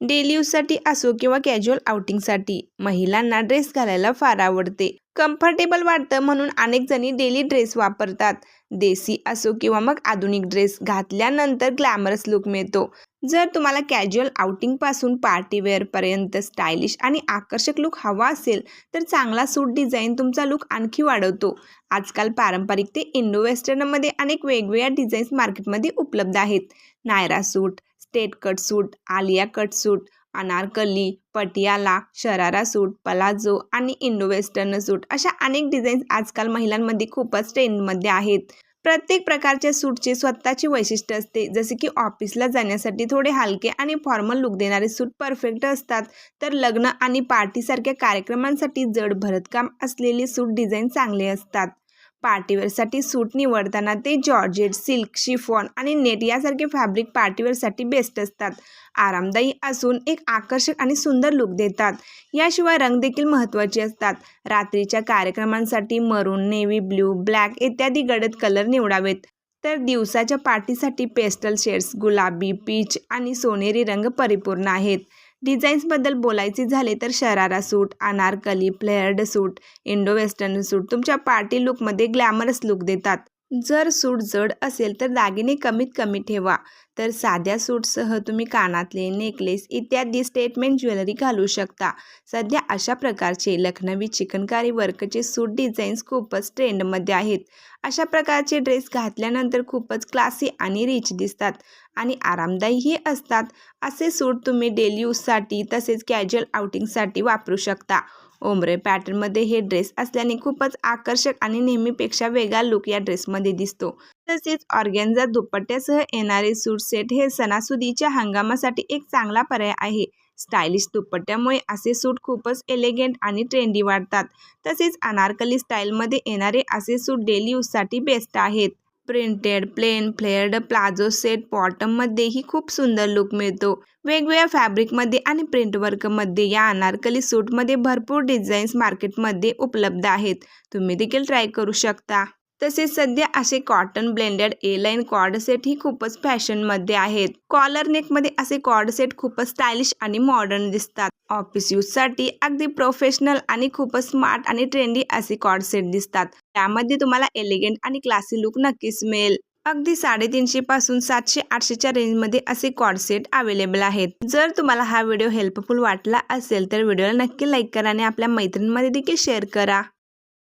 Daily यूजसाठी असो किंवा casual आउटिंगसाठी महिलांना ड्रेस घालायला फार आवडते. कम्फर्टेबल वाटतं म्हणून अनेक जणी डेली ड्रेस वापरतात. देसी असो किंवा मग आधुनिक ड्रेस घातल्यानंतर ग्लॅमरस लुक मिळतो. जर तुम्हाला कॅज्युअल आउटिंगपासून पार्टीवेअरपर्यंत स्टायलिश आणि आकर्षक लुक हवा असेल तर चांगला सूट डिझाईन तुमचा लुक आणखी वाढवतो. आजकाल पारंपरिक ते इंडो वेस्टर्नमध्ये अनेक वेगवेगळ्या डिझाईन्स मार्केटमध्ये उपलब्ध आहेत. Naira suit straight cut suit Alia cut suit Anarkali Patiala sharara suit palazzo आणि इंडो वेस्टर्न सूट अशा अनेक डिझाईन्स आजकाल महिलांमध्ये खूपच ट्रेंडमध्ये आहेत. प्रत्येक प्रकारच्या सूटचे स्वतःची वैशिष्ट्य असते. जसे की ऑफिसला जाण्यासाठी थोडे हलके आणि फॉर्मल लुक देणारे सूट परफेक्ट असतात. तर लग्न आणि पार्टीसारख्या कार्यक्रमांसाठी जड भरतकाम असलेले सूट डिझाईन चांगले असतात. पार्टीवेअरसाठी सूट निवडताना ते जॉर्जेट सिल्क शिफॉन आणि नेट यासारखे फॅब्रिक पार्टीवेअरसाठी बेस्ट असतात. आरामदायी असून एक आकर्षक आणि सुंदर लुक देतात. याशिवाय रंग देखील महत्त्वाचे असतात. रात्रीच्या कार्यक्रमांसाठी मरून नेव्ही ब्ल्यू ब्लॅक इत्यादी गडद कलर निवडावेत. तर दिवसाच्या पार्टीसाठी पेस्टल शेड्स गुलाबी पीच आणि सोनेरी रंग परिपूर्ण आहेत. डिझाईन्सबद्दल बोलायचे झाले तर sharara suit Anarkali flared suit Indo western suit तुमच्या पार्टी लुकमध्ये ग्लॅमरस लुक देतात. जर सूट जड असेल तर दागिने कमीत कमी ठेवा. तर साध्या सूटसह तुम्ही कानातले नेकलेस इत्यादी स्टेटमेंट ज्वेलरी घालू शकता. सध्या अशा प्रकारचे लखनवी चिकनकारी वर्कचे सूट डिझाईन्स खूपच ट्रेंडमध्ये आहेत. अशा प्रकारचे ड्रेस घातल्यानंतर खूपच क्लासी आणि रिच दिसतात आणि आरामदायीही असतात. असे सूट तुम्ही डेली यूजसाठी तसेच कॅज्युअल आउटिंगसाठी वापरू शकता. ओमरे पॅटर्नमध्ये हे ड्रेस असल्याने खूपच आकर्षक आणि नेहमीपेक्षा वेगळा लुक या ड्रेसमध्ये दिसतो. तसेच ऑर्गॅन्झा दुपट्ट्यासह येणारे सूट सेट हे सणासुदीच्या हंगामासाठी एक चांगला पर्याय आहे. स्टायलिश दुपट्ट्यामुळे असे सूट खूपच एलिगंट आणि ट्रेंडी वाटतात. तसेच अनारकली स्टाईलमध्ये येणारे असे सूट डेली यूजसाठी बेस्ट आहेत. Printed plain flared palazzo set बॉटममध्येही खूप सुंदर लुक मिळतो. वेगवेगळ्या फॅब्रिकमध्ये आणि प्रिंट वर्कमध्ये या अनारकली सूटमध्ये भरपूर डिझाईन्स मार्केटमध्ये उपलब्ध आहेत. तुम्ही देखील ट्राय करू शकता. तसेच सध्या असे cotton blended A line cord set ही खूपच फॅशनमध्ये आहेत. कॉलर नेकमध्ये असे कॉर्ड सेट खूपच स्टायलिश आणि मॉडर्न दिसतात. ऑफिस यूजसाठी अगदी प्रोफेशनल आणि खूपच स्मार्ट आणि ट्रेंडी असे कॉर्ड सेट दिसतात. त्यामध्ये तुम्हाला एलिगंट आणि क्लासी लुक नक्कीच मिळेल. अगदी साडेतीनशे पासून सातशे आठशेच्या रेंजमध्ये असे कॉर्ड सेट अवेलेबल आहेत. जर तुम्हाला हा व्हिडिओ हेल्पफुल वाटला असेल तर व्हिडिओला नक्की लाईक करा आणि आपल्या मैत्रिणींमध्ये देखील शेअर करा.